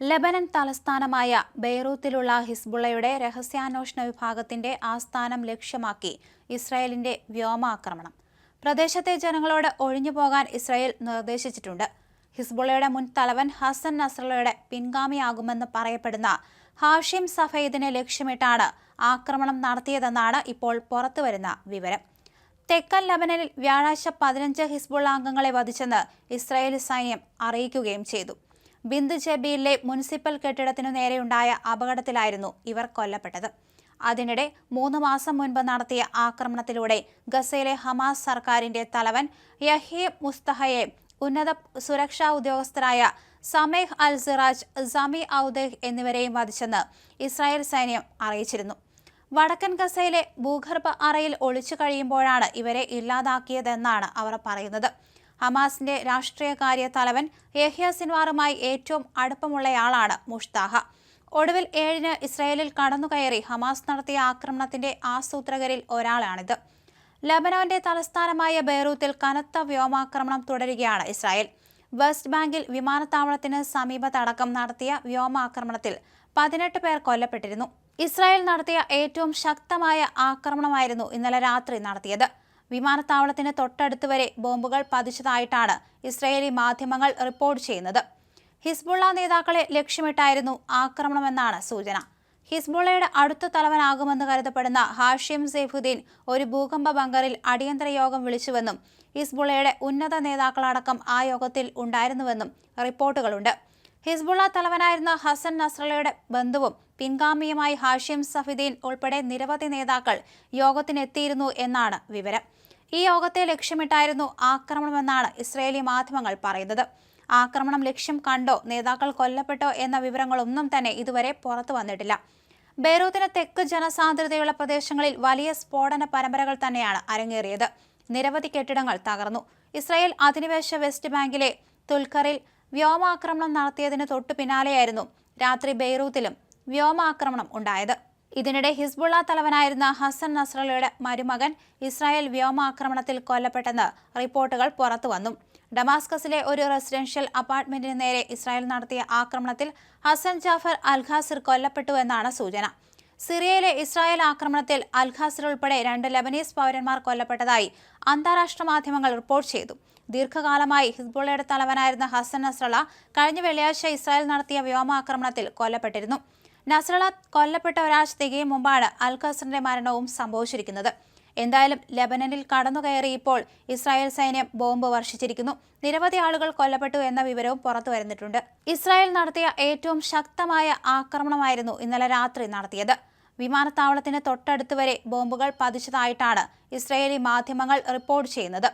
Lebanon തലസ്ഥാനമായ ബെയ്റൂത്തിലുള്ള ഹിസ്ബുള്ളയുടെ രഹസ്യാന്വേഷണ വിഭാഗത്തിന്റെ ആസ്ഥാനം ലക്ഷ്യമാക്കി ഇസ്രായേലിന്റെ വ്യോമാക്രമണം. പ്രദേശത്തെ ജനങ്ങളോട് ഒഴിഞ്ഞു പോകാൻ ഇസ്രായേൽ നിർദ്ദേശിച്ചിട്ടുണ്ട്. ഹിസ്ബുള്ളയുടെ മുൻ തലവൻ ഹസൻ നസ്രള്ളയുടെ പിൻഗാമിയാകുമെന്ന് പറയപ്പെടുന്ന ഹാഷിം സഫീദിനെ ലക്ഷ്യമിട്ടാണ് ആക്രമണം നടത്തിയതെന്നാണ് ഇപ്പോൾ പുറത്തുവരുന്ന വിവരം. തെക്കൻ ലബനനിൽ വ്യാഴാഴ്ച പതിനഞ്ച് ഹിസ്ബുള്ള അംഗങ്ങളെ വധിച്ചെന്ന് ഇസ്രായേൽ സൈന്യം അറിയിക്കുകയും ചെയ്തു. ബിന്ദ് ജബീലിലെ മുനിസിപ്പൽ കെട്ടിടത്തിനു നേരെയുണ്ടായ അപകടത്തിലായിരുന്നു ഇവർ കൊല്ലപ്പെട്ടത്. അതിനിടെ മൂന്ന് മാസം മുൻപ് നടത്തിയ ആക്രമണത്തിലൂടെ ഗസയിലെ ഹമാസ് സർക്കാരിന്റെ തലവൻ യഹീബ് മുസ്തഹയെ ഉന്നത സുരക്ഷാ ഉദ്യോഗസ്ഥരായ സമേഹ് അൽ സിറാജ് സമി ഔദേഹ് എന്നിവരെയും വധിച്ചെന്ന് ഇസ്രായേൽ സൈന്യം അറിയിച്ചിരുന്നു. വടക്കൻ ഗസയിലെ ഭൂഗർഭ അറയിൽ ഒളിച്ചു കഴിയുമ്പോഴാണ് ഇവരെ ഇല്ലാതാക്കിയതെന്നാണ് അവർ പറയുന്നത്. ഹമാസിന്റെ രാഷ്ട്രീയകാര്യ തലവൻ യഹ്യ സിൻവാറുമായി ഏറ്റവും അടുപ്പമുള്ളയാളാണ് മുഷ്താഹ. ഒടുവിൽ ഏഴിന് ഇസ്രയേലിൽ കടന്നുകയറി ഹമാസ് നടത്തിയ ആക്രമണത്തിന്റെ ആസൂത്രകരിൽ ഒരാളാണിത്. ലബനോന്റെ തലസ്ഥാനമായ ബെയ്റൂത്തിൽ കനത്ത വ്യോമാക്രമണം തുടരുകയാണ് ഇസ്രായേൽ. വെസ്റ്റ് ബാങ്കിൽ വിമാനത്താവളത്തിന് സമീപത്തടക്കം നടത്തിയ വ്യോമാക്രമണത്തിൽ പതിനെട്ട് പേർ കൊല്ലപ്പെട്ടിരുന്നു. ഇസ്രായേൽ നടത്തിയ ഏറ്റവും ശക്തമായ ആക്രമണമായിരുന്നു ഇന്നലെ രാത്രി നടത്തിയത്. വിമാനത്താവളത്തിന് തൊട്ടടുത്ത് വരെ ബോംബുകൾ പതിച്ചതായിട്ടാണ് ഇസ്രയേലി മാധ്യമങ്ങൾ റിപ്പോർട്ട് ചെയ്യുന്നത്. ഹിസ്ബുള്ള നേതാക്കളെ ലക്ഷ്യമിട്ടായിരുന്നു ആക്രമണമെന്നാണ് സൂചന. ഹിസ്ബുള്ളയുടെ അടുത്ത തലവനാകുമെന്ന് കരുതപ്പെടുന്ന ഹാഷിം സെയ്ഫുദ്ദീൻ ഒരു ഭൂകമ്പ ബങ്കറിൽ അടിയന്തര യോഗം വിളിച്ചുവെന്നും ഹിസ്ബുള്ളയുടെ ഉന്നത നേതാക്കളടക്കം ആ യോഗത്തിൽ ഉണ്ടായിരുന്നുവെന്നും റിപ്പോർട്ടുകളുണ്ട്. ഹിസ്ബുള്ള തലവനായിരുന്ന ഹസൻ നസ്രളയുടെ ബന്ധുവും പിൻഗാമിയുമായി ഹാഷിം സഫിദീൻ ഉൾപ്പെടെ നിരവധി നേതാക്കൾ യോഗത്തിനെത്തിയിരുന്നു എന്നാണ് വിവരം. ഈ യോഗത്തെ ലക്ഷ്യമിട്ടായിരുന്നു ആക്രമണമെന്നാണ് ഇസ്രയേലി മാധ്യമങ്ങൾ പറയുന്നത്. ആക്രമണം ലക്ഷ്യം കണ്ടോ നേതാക്കൾ കൊല്ലപ്പെട്ടോ എന്ന വിവരങ്ങളൊന്നും തന്നെ ഇതുവരെ പുറത്തു വന്നിട്ടില്ല. ബെയ്റൂത്തിന് തെക്ക് ജനസാന്ദ്രതയുള്ള പ്രദേശങ്ങളിൽ വലിയ സ്ഫോടന പരമ്പരകൾ തന്നെയാണ് അരങ്ങേറിയത്. നിരവധി കെട്ടിടങ്ങൾ തകർന്നു. ഇസ്രായേൽ അധിനിവേശ വെസ്റ്റ് ബാങ്കിലെ തുൽക്കറിൽ വ്യോമാക്രമണം നടത്തിയതിന് തൊട്ടു പിന്നാലെയായിരുന്നു രാത്രി ബെയ്റൂത്തിലും വ്യോമാക്രമണം ഉണ്ടായത്. ഇതിനിടെ ഹിസ്ബുള്ള തലവനായിരുന്ന ഹസൻ നസ്രലയുടെ മരുമകൻ ഇസ്രായേൽ വ്യോമാക്രമണത്തിൽ കൊല്ലപ്പെട്ടെന്ന് റിപ്പോർട്ടുകൾ പുറത്തുവന്നു ഡമാസ്കസിലെ ഒരു റെസിഡൻഷ്യൽ അപ്പാർട്ട്മെന്റിന് നേരെ ഇസ്രായേൽ നടത്തിയ ആക്രമണത്തിൽ ഹസൻ ജാഫർ അൽഖാസിർ കൊല്ലപ്പെട്ടുവെന്നാണ് സൂചന. സിറിയയിലെ ഇസ്രായേൽ ആക്രമണത്തിൽ അൽഖാസിർ ഉൾപ്പെടെ രണ്ട് ലബനീസ് പൗരന്മാർ കൊല്ലപ്പെട്ടതായി അന്താരാഷ്ട്ര മാധ്യമങ്ങൾ റിപ്പോർട്ട് ചെയ്തു. ദീർഘകാലമായി ഹിസ്ബുള്ളയുടെ തലവനായിരുന്ന ഹസൻ നസ്രള കഴിഞ്ഞ വെള്ളിയാഴ്ച ഇസ്രായേൽ നടത്തിയ വ്യോമാക്രമണത്തിൽ കൊല്ലപ്പെട്ടിരുന്നു. നസ്രള കൊല്ലപ്പെട്ട ഒരാഴ്ച തികയും മുമ്പാണ് അൽഖസറിന്റെ മരണവും സംഭവിച്ചിരിക്കുന്നത്. എന്തായാലും ലബനനിൽ കടന്നുകയറി ഇപ്പോൾ ഇസ്രായേൽ സൈന്യം ബോംബ് വർഷിച്ചിരിക്കുന്നു. നിരവധി ആളുകൾ കൊല്ലപ്പെട്ടു എന്ന വിവരവും പുറത്തു വരുന്നിട്ടുണ്ട്. ഇസ്രായേൽ നടത്തിയ ഏറ്റവും ശക്തമായ ആക്രമണമായിരുന്നു ഇന്നലെ രാത്രി നടത്തിയത്. വിമാനത്താവളത്തിന് തൊട്ടടുത്ത് വരെ ബോംബുകൾ പതിച്ചതായിട്ടാണ് ഇസ്രായേലി മാധ്യമങ്ങൾ റിപ്പോർട്ട് ചെയ്യുന്നത്.